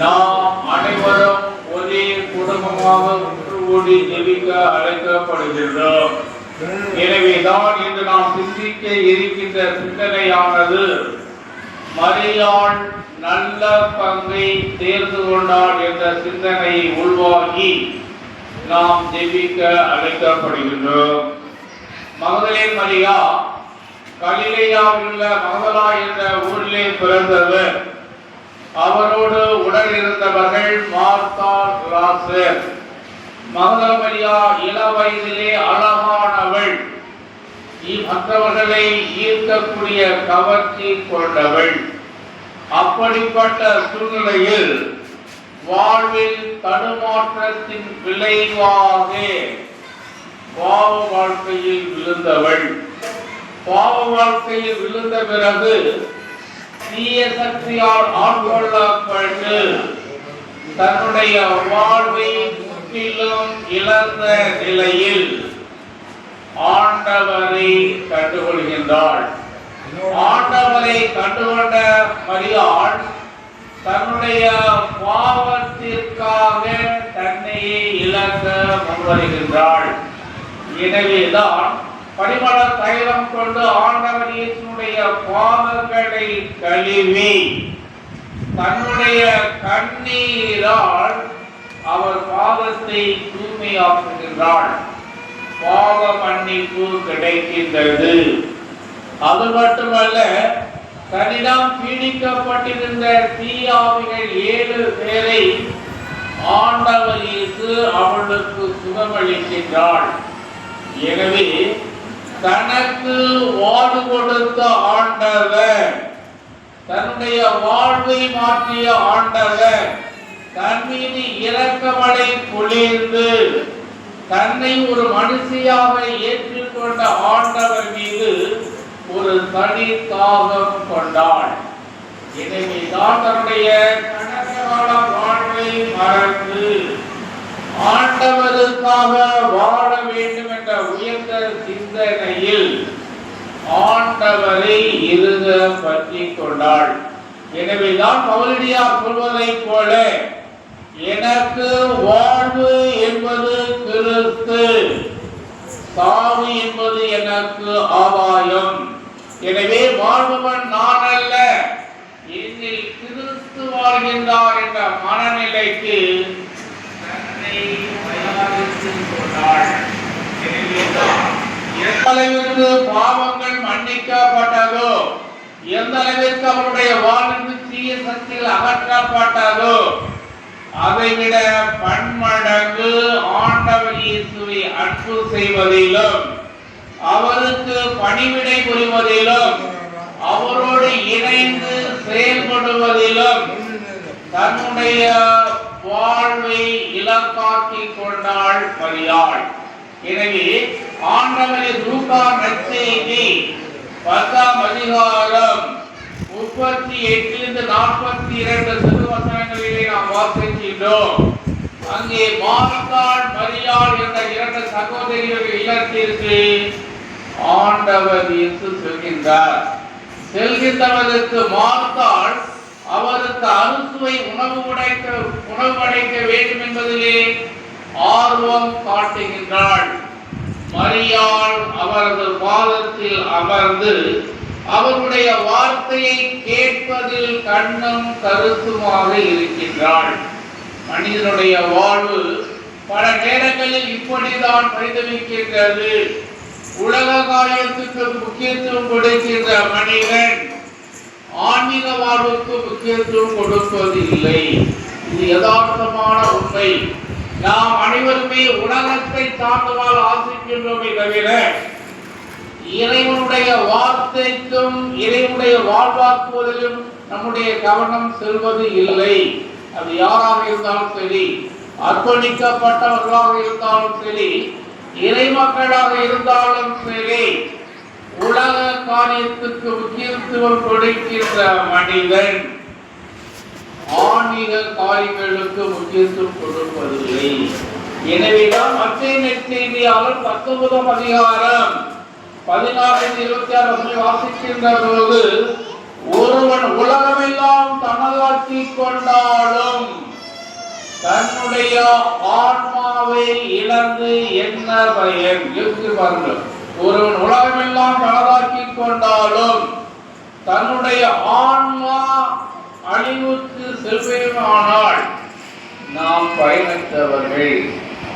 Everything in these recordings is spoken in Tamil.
நாம் அனைவரும் ஒரே குடும்பமாக ஒன்று கூடி ஜெபிக்க அழைக்கப்படுகின்றோம். எனவேதான் இன்று நாம் சிந்திக்க இருக்கின்ற சிந்தனையானது மரியாள் நல்ல பங்கை தேர்ந்து கொண்டாள் என்ற சிந்தனையை உள்வாங்கி நாம் ஜெபிக்க அழைக்கப்படுகின்றோம். மகளே மரியா கலிலேயாவில் உள்ள மகதலா என்ற ஊரிலே பிறந்தவர் அவரோடு உடன் இருந்தவர்கள் மார்த்தா ராசு மகதல இள வயதிலே அழகானவள். இ- மற்றவர்களை ஈர்க்கக்கூடிய கவர்ச்சி கொண்டவள். அப்படிப்பட்ட சூழ்நிலையில் வாழ்வில் தடுமாற்றத்தின் விளைவாக பாவ வாழ்க்கையில் விழுந்தவள். பாவ வாழ்க்கையில் விழுந்த பிறகு தீய சக்தியால் ஆட்கொள்ளப்பட்டு தன்னுடைய வாழ்வை முற்றிலும் இழந்த நிலையில் ஆண்டவரை கண்டுகொள்கின்றாள். ஆண்டவரை கண்டுகொண்ட மரியாள் தன்னுடைய பாவத்திற்காக தன்னையே இழக்க முன்வருகின்றாள். எனவேதான் பரிமள தைலம் கொண்டு ஆண்டவர் இயேசுடைய பாதங்களை கழுவி தன்னுடைய கண்ணீரால் அவர் பாவத்தை தூய்மையாக்குகின்றாள் பாவ மன்னிப்பு கிடைக்கின்றது. அது மட்டுமல்ல தன்னிடம் பீடிக்கப்பட்டிருந்த தீயாவிகள் ஏழு பேரை ஆண்டவர் இயேசு அவளுக்கு சுகமளிக்கின்றாள் எனவே தனக்கு வாழ்வு கொடுத்த ஆண்டவர். தன்னுடைய வாழ்வை மாற்றிய ஆண்டவர். தன் மீது இரக்கமடை பொழிந்து தன்னை ஒரு மனுஷியாக ஏற்றுக்கொண்ட ஆண்டவர் மீது ஒரு தனி தாகம் கொண்டாள். எனவே தான் தன்னுடைய கடந்த வாழ்வை மறந்து ஆண்டவருக்காக வாழ வேண்டும் என்ற உயர்ந்த சிந்தனையில் ஆண்டவரை இருக பற்றி கொண்டாள். எனவேதான் பவுலடியா சொல்வதை போல எனக்கு வாழ்வு என்பது கிறிஸ்து. சாவு என்பது எனக்கு ஆதாயம். எனவே வாழ்பவன் நான் அல்ல இதில் கிறிஸ்து வாழ்கின்றார் என்ற மனநிலைக்கு தன்னை தயாரித்துக் கொண்டாள். எனவேதான் எந்த அளவிற்கு பாவங்கள் மன்னிக்கப்பட்டதோ எந்த அளவிற்கு அவருடைய வாழ்வு தீய சக்தியில் அகற்றப்பட்டதோ அதைவிட பன்மடங்கு ஆண்டவர் இயேசுவை அன்பு செய்வதிலும் அவருக்கு பணிவிடை புரிவதிலும் அவரோடு இணைந்து செயல்படுவதிலும் தன்னுடைய வாழ்வை இலக்காக்கி கொண்டாள் மரியாள் எனவே ஆண்டவரின் லூக்கா நற்செய்தி பத்தாம் அதிகாரம் முப்பத்தி எட்டிலிருந்து நாற்பத்தி இரண்டு திருவசனங்களிலே நாம் வாசிக்கின்றோம். அங்கே மார்த்தாள் மரியாள் என்ற இரண்டு சகோதரியுடைய இல்லத்திற்கு ஆண்டவர் என்று செல்கின்றார். செல்கின்றவருக்கு மார்த்தாள் அவருக்கு அறுசுவை உணவு உடைக்க உணவு அடைக்க வேண்டும் என்பதிலே ஆர்வம் காட்டுகின்றாள். மரியாள் அவரது பாதத்தில் அமர்ந்து அவருடைய வார்த்தையை கேட்பதில் கண்ணம் கருத்துமாக இருக்கின்றாள். மனிதனுடைய வாழ்வு பல நேரங்களில் இப்படிதான் பரிதவிக்கின்றது. உலக காயத்துக்கு முக்கியத்துவம் கொடுக்கின்ற மனிதன் ஆன்மீக வாழ்வுக்கு முக்கியத்துவம் கொடுப்பதில்லை. இது யதார்த்தமான உண்மை. நாம் அனைவருமே உலகத்தை சார்ந்தவால் ஆசிக்கின்றோமே தவிர இறைவனுடைய வார்த்தைக்கும் இறைவனுடைய வாழ்வாக்குவதிலும் நம்முடைய கவனம் செல்வது இல்லை. அது யாராக இருந்தாலும் சரி அர்ப்பணிக்கப்பட்டவர்களாக இருந்தாலும் சரி இறை மக்களாக இருந்தாலும் சரி உலக காரியத்துக்கு முக்கியத்துவம் கொடுக்கின்ற மனிதன். ஆன்மீக காரியங்களுக்கு முக்கியத்துவம் கொடுப்பதில்லை. எனவேதான் மத்திய நெற்செய்தியாளர் பத்தொன்பதாம் அதிகாரம் பதினாறு இருபத்தி ஆறு வாசிக்கின்ற போது ஒருவன் உலகமெல்லாம் தனதாக்கி கொண்டாலும் தன்னுடைய ஆன்மாவை இழந்து என்ன பயன்? யோசித்து பாருங்கள். ஒருவன் உலகமெல்லாம் தனதாக்கி கொண்டாலும் தன்னுடைய ஆன்மா அழிவுக்கு செல்வேமானால் நாம் பயனற்றவர்கள்.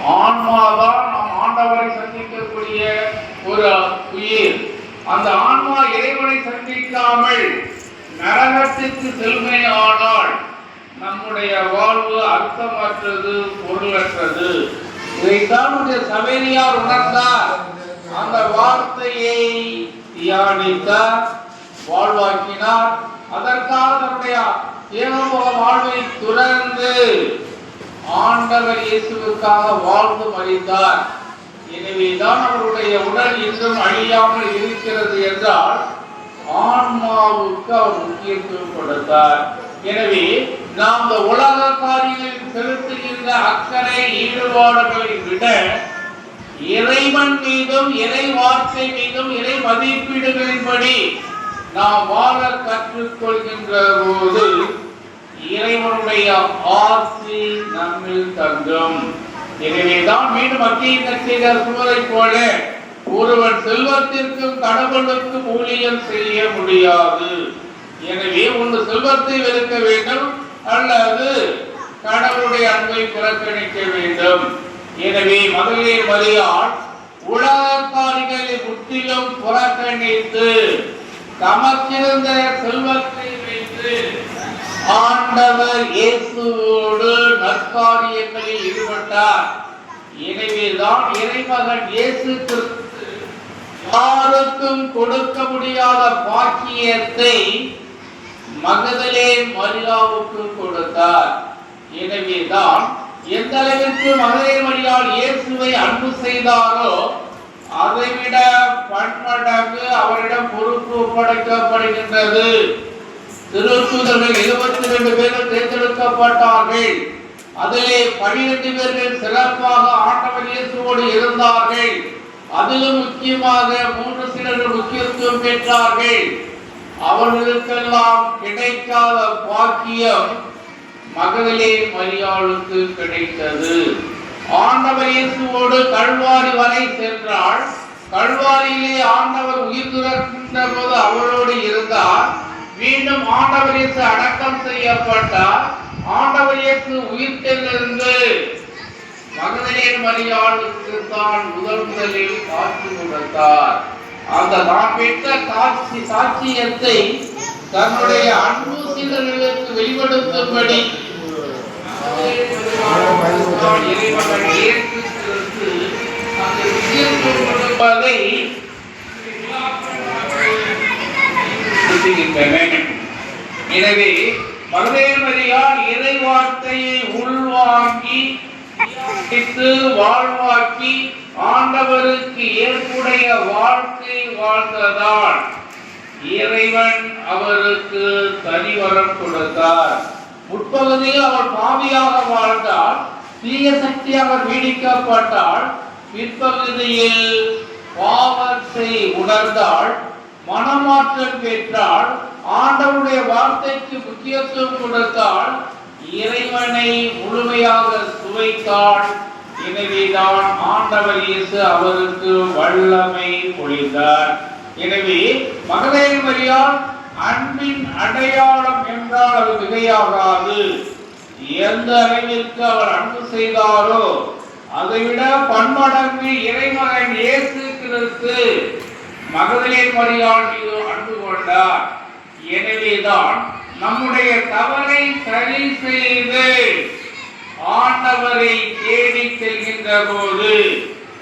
ஆன்மாதான் நாம் ஆண்டவரை சந்திக்கக்கூடிய ஒரு உயிர். அந்த ஆன்மா இறைவனை சந்திக்காமல் நரகத்திற்கு செல்மை ஆனால் நம்முடைய வாழ்வு அர்த்தமற்றது பொருளற்றது. இதைத்தான் நம்முடைய சபையார் உணர்ந்தார். அந்த வார்த்தையை தியானித்தார் வாழ்வாக்கினார். அதற்காக தன்னுடைய ஏகோப வாழ்வை துறந்து ஆண்டவர் இயேசுவிற்காக வாழ்ந்து மறித்தார். எனவேதான் அவருடைய உடல் இன்னும் அழியாமல் இருக்கிறது என்றால் ஆன்மாவுக்கு அவர் முக்கியத்துவம் கொடுத்தார். எனவே நாம் இந்த உலக காரியங்களில் செலுத்துகின்ற அக்கறை ஈடுபாடுகளை விட இறைவன் மீதும் இறை வார்த்தை மீதும் இறை மதிப்பீடுகளின்படி நாம் வாழ கற்றுக்கொள்கின்ற போது இறைவனுடைய ஆசி நம்மில் தங்கும். எனவேதான் மீண்டும் மத்திய செய்தார் சொல்வதை போல ஒருவன் செல்வத்திற்கும் கடவுளுக்கும் ஊழியம் செய்ய முடியாது. எனவே ஒன்று செல்வத்தை வெறுக்க வேண்டும் அல்லது கடவுளுடைய அன்பை புறக்கணிக்க வேண்டும். எனவே மகளிர் மரியாள் உலக காரியங்களை முற்றிலும் புறக்கணித்து தமக்கிருந்த செல்வத்தை வைத்து ஆண்டவர் இயேசுவோடு நற்காரியங்களில் ஈடுபட்டார். எனவேதான் இறைமகன் இயேசு கிறிஸ்து யாருக்கும் கொடுக்க முடியாத பாக்கியத்தை மகதலே மரியாவுக்கு கொடுத்தார். எனவேதான் எந்த அளவிற்கு மகதலே மரியாள் இயேசுவை அன்பு செய்தாரோ அதைவிட பன்மடங்கு அவரிடம் பொறுப்பு ஒப்படைக்கப்படுகின்றது. திருத்தூதர்கள் இருபத்தி ரெண்டு பேர்கள் தேர்ந்தெடுக்கப்பட்டார்கள். அதிலே பனிரெண்டு பேர்கள் சிறப்பாக ஆண்டவர் இயேசுவோடு இருந்தார்கள். அதிலும் முக்கியமாக மூன்று சிலர்கள் முக்கியத்துவம் பெற்றார்கள். அவர்களுக்கெல்லாம் கிடைக்காத பாக்கியம் மகளிர் மரியாளுக்கு கிடைத்தது. ஆண்டவர் இயேசுவோடு கல்வாரி வரை சென்றாள் கல்வாரியிலே ஆண்டவர் உயிர் துறக்கின்ற போது அவளோடு இருந்தார். மீண்டும் ஆண்டவர் இயேசு அடக்கம் செய்யப்பட்டார். ஆண்டவர் இயேசு உயிர்த்தெழுந்து மகதலே மரியாளுக்கு தான் முதல் முதலில் காட்சி கொடுத்தார். அந்த நான் பெற்ற காட்சி சாட்சியத்தை தன்னுடைய அன்பு சீடர்களுக்கு வெளிப்படுத்தும்படி இறைவன் அந்த கொடுப்பதை எனவே மருதேமரியால் இறை வார்த்தையை உள்வாங்கி வாழ்வாக்கி ஆண்டவருக்கு ஏற்புடைய வாழ்க்கை வாழ்ந்ததால் இறைவன் அவருக்கு தனிவரம் கொடுத்தார். முற்பகுதியில் அவர் பாவியாக வாழ்ந்தால் தீய சக்தியாக பீடிக்கப்பட்டால் பிற்பகுதியில் பாவத்தை உணர்ந்தால் மனமாற்றம் பெற்றால் ஆண்டவருடைய வார்த்தைக்கு முக்கியத்துவம் கொடுத்தால் இறைவனை முழுமையாக சுவைத்தாள். எனவேதான் ஆண்டவர் இயேசு அவருக்கு வல்லமை பொழிந்தார். எனவே மகளிர் மரியாள் அன்பின் அடையாளம் என்றால் அது மிகையாகாது. எந்த அளவிற்கு அவர் அன்பு செய்தாரோ அதைவிட பன்மடங்கு இறைமகன் இயேசு கிறிஸ்து மகதலே மரியாள் மீது அன்பு கொண்டார். எனவேதான் நம்முடைய தவறை சரி செய்து ஆண்டவரை தேடி செல்கின்ற போது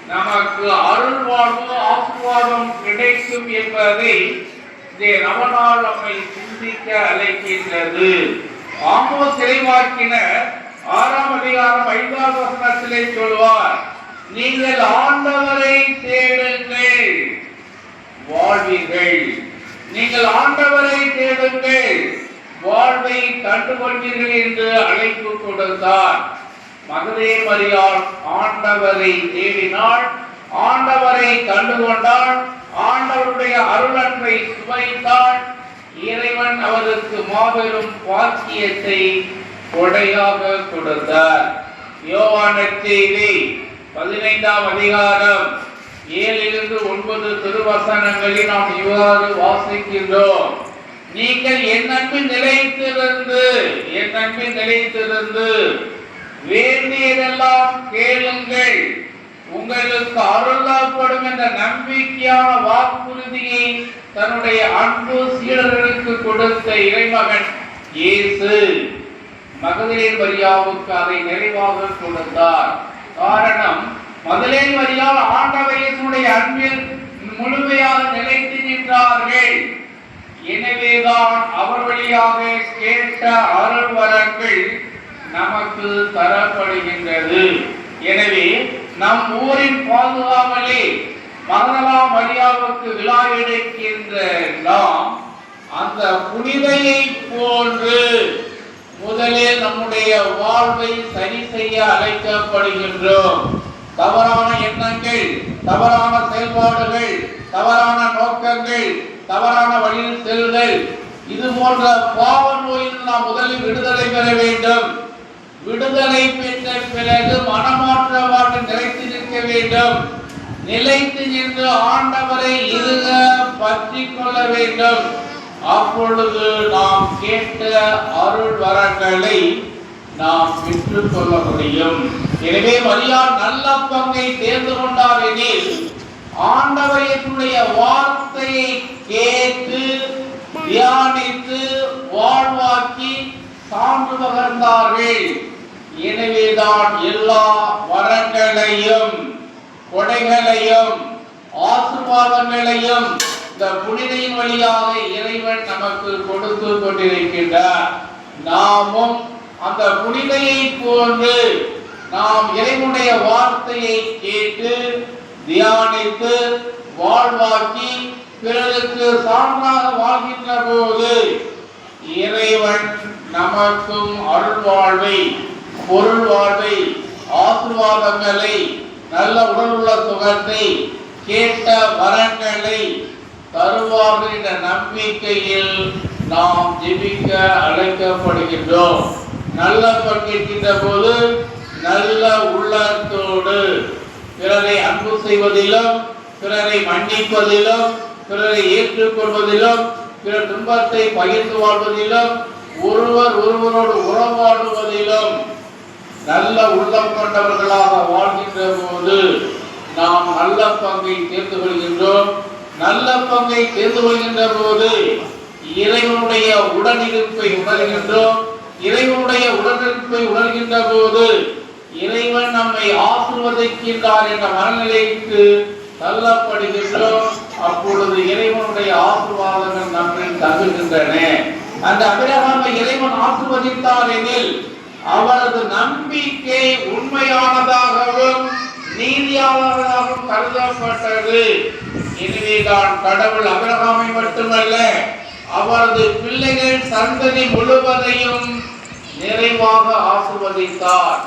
நமக்கு அருள்வாழ்வு ஆசீர்வாதம் கிடைக்கும் என்பதை நம்மை சிந்திக்க அழைக்கின்றது. ஆமோ சிறைவாக்கினர் ஆறாம் அதிகாரம் ஐந்தாவது வசனத்திலே சொல்வார் நீங்கள் ஆண்டவரை தேடுங்கள். வாழ்வீர்கள். நீங்கள் ஆண்டவரை தேடுங்கள். வாழ்வை கண்டுகொள்வீர்கள் என்று அழைப்பு கொடுத்தார். மகதே மரியாள் ஆண்டவரை தேடினாள் ஆண்டவரை கண்டுகொண்டாள் அவருடைய அருளன்பை சுவைத்தான் இறைவன் அவருக்கு மாபெரும் பாக்கியத்தை கொடையாக கொடுத்தார். யோவான செய்தி பதினைந்தாம் அதிகாரம் ஏழிலிருந்து ஒன்பது திருவசனங்களில் நாம் இவ்வாறு வாசிக்கின்றோம். நீங்கள் என் அன்பில் நிலைத்திருந்து என் அன்பில் நிலைத்திருந்து வேண்டியதெல்லாம் கேளுங்கள். உங்களுக்கு அருளப்படும் என்ற நம்பிக்கையான வாக்குறுதியை தன்னுடைய அன்பு சீடர்களுக்கு கொடுத்த இறைமகன் இயேசு. மகதலேன் மரியாவுக்கு அதை நிறைவாக கொடுத்தார். காரணம் மகதலேன் மரியாள் ஆண்டவர் இயேசுடைய அன்பில் முழுமையாக நிலைத்து நின்றார்கள். எனவேதான் அவர் வழியாக கேட்ட அருள் வரங்கள் நமக்கு தரப்படுகின்றது. எனவே நம் ஊரின் பாதுகாவலே மகதலா மரியாவுக்கு விழா எடுக்கின்ற நாம் அந்த புனிதையை போன்று முதலில் நம்முடைய வாழ்வை சரி செய்ய அழைக்கப்படுகின்றோம். தவறான எண்ணங்கள் தவறான செயல்பாடுகள் தவறான நோக்கங்கள் தவறான வழியில் செல்லுதல் இது போன்ற பாவ நோயில் நாம் முதலில் விடுதலை பெற வேண்டும். விடுதலை பெற்ற பிறகு மனமாற்றவாறு நிலைத்து நிற்க வேண்டும். நிலைத்து நின்று ஆண்டவரை இருக பற்றி கொள்ள வேண்டும். அப்பொழுது நாம் கேட்ட அருள் வரங்களை நாம் பெற்றுக் கொள்ள முடியும். எனவே மரியாள் நல்ல பங்கை தேர்ந்து கொண்டார் எனில் ஆண்டவரையினுடைய வார்த்தையை கேட்டு தியானித்து வாழ்வாக்கி சான்று பகர்ந்தார்கள். எனவேதான் எல்லா வரங்களையும் கொடைகளையும் ஆசிர்வாதங்களையும் இந்த புனிதையின் வழியாக இறைவன் நமக்கு கொடுத்து கொண்டிருக்கின்றார். நாமும் அந்த புனிதையை போன்று நாம் இறைவனுடைய வார்த்தையை கேட்டு தியானித்து வாழ்வாக்கி பிறருக்கு சான்றாக வாழ்கின்ற போது இறைவன் நமக்கும் அருள்வாழ்வை பொருள் வாழ்வை ஆசிர்வாதங்களை நல்ல உடலுள்ள சுகத்தை கேட்ட வரங்களை தருவார்கள் என்ற நம்பிக்கையில் நாம் ஜெபிக்க அழைக்கப்படுகின்றோம். நல்ல பங்கேற்கின்ற போது நல்ல உள்ளத்தோடு பிறரை அன்பு செய்வதிலும் பிறரை மன்னிப்பதிலும் பிறரை ஏற்றுக்கொள்வதிலும் பிறர் துன்பத்தை பகிர்ந்து வாழ்வதிலும் ஒருவர் ஒருவரோடு உறவாடுவதிலும் நல்ல உள்ளம் கொண்டவர்களாக வாழ்கின்ற போது நாம் நல்ல பங்கை தேர்ந்து கொள்கின்றோம். நல்ல பங்கை தேர்ந்து கொள்கின்ற போது இறைவனுடைய உடனிருப்பை உணர்கின்றோம். இறைவனுடைய உடனிருப்பை உணர்கின்ற போது இறைவன் நம்மை ஆசிர்வதிக்கின்றார் என்ற மனநிலைக்கு தள்ளப்படுகின்றோம். அப்பொழுது இறைவனுடைய ஆசிர்வாதங்கள் நம்மை தங்குகின்றன. அந்த அபிரகாமை இறைவன் ஆசிர்வதித்தார் எனில் அவரது நம்பிக்கை உண்மையானதாகவும் நீதியாளராகவும் கருதப்பட்டது. எனவேதான் கடவுள் அபிரகாமை மட்டுமல்ல அவரது பிள்ளைகள் சந்ததி முழுவதையும் நிறைவாக ஆசிர்வதித்தார்.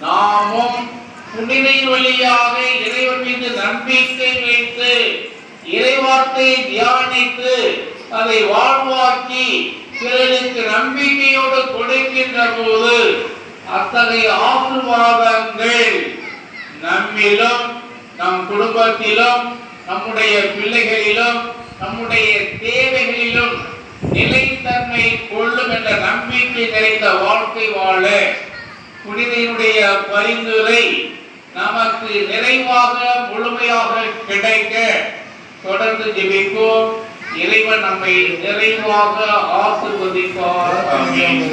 நாமும் புனிதையின் வழியாக இறைவன் மீது நம்பிக்கை வைத்து இறைவார்த்தையை தியானித்து அதை வாழ்வாக்கி பிறருக்கு நம்பிக்கையோடு கொடுக்கின்ற போது அத்தகைய ஆசிர்வாதங்கள் நம்மிலும் நம் குடும்பத்திலும் நம்முடைய பிள்ளைகளிலும் நம்முடைய தேவைகளிலும் நிலைத்தன்மை கொள்ளும் என்ற நம்பிக்கை நிறைந்த வாழ்க்கை வாழ புனிதனுடைய பரிந்துரை நமக்கு நிறைவாக முழுமையாக கிடைக்க தொடர்ந்து ஜெபிப்போம். இறைவன் நம்மை நிறைவாக ஆசிர்வதிப்பார். ஆமென்.